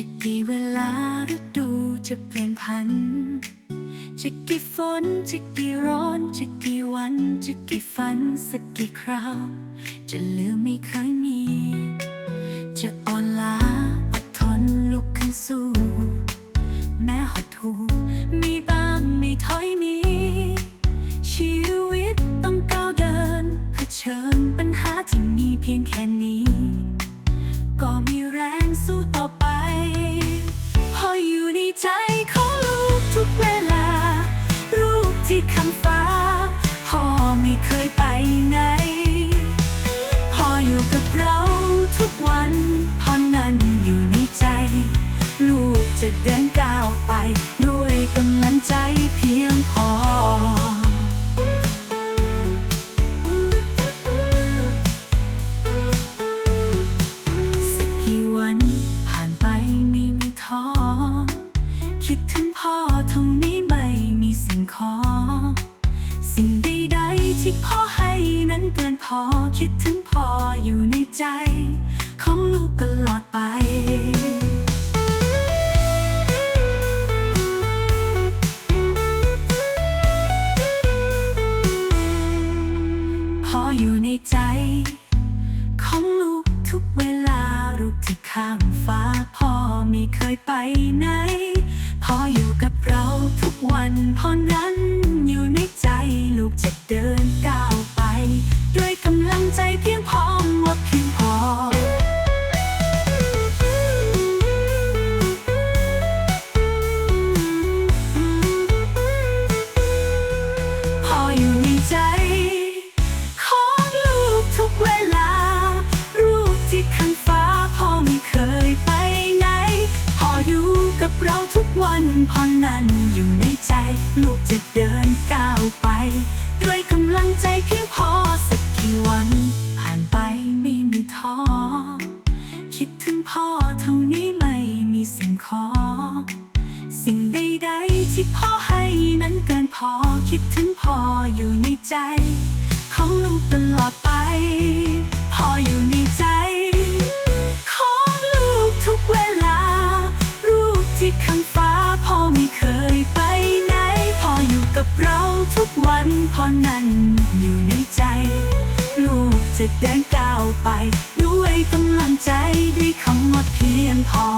จะกี่เวลาฤดูจะเปลี่ยนพัน จะกี่ฝนจะกี่ร้อน จะกี่วัน จะกี่ฝันสักกี่คราว จะลืมไม่เคยมี จะอ่อนล้าอดทนลุกขึ้นสู้ แม้หดหูมีบ้างไม่ถอยหนีชีวิตต้องก้าวเดินเผชิญปัญหาที่มีเพียงแค่นี้ ก็มีแรงสู้ ขอ สิ่งใดๆที่พ่อให้นั้นเกินพอคิดถึงพ่ออยู่ในใจ ของลูกตลอดไปพ่ออยู่ในใจ ของลูกทุกเวลารูปที่ข้างฟ้าพ่อไม่เคยไปไหนพ่ออยู่กับเราทุก พอนั้นอยู่ในใจลูกจะเดินก้าวไป ด้วยกำลังใจเพียงพอว่าเพียงพอพ่ออยู่ในใจของลูกทุกเวลา รูปที่ข้างฟ้าพ่อไม่เคยไปไหนพ่ออยู่กับเราทุกวันพอนั้นอยู่ใน ลูกจะเดินก้าวไป ด้วยกำลังใจเพียงพอสักกี่วัน ผ่านไปไม่มีท้อ คิดถึงพ่อเท่านี้ไม่มีสิ่งขอ สิ่งใดๆที่พ่อให้นั้นเกินพอ คิดถึงพ่ออยู่ในใจ ของลูกตลอดไป พ่ออยู่ในใจ นพรนั้นอยู่ในใจ ลูกจะเดินก้าวไป ด้วยกำลังใจด้วยคำว่าเพียงพอ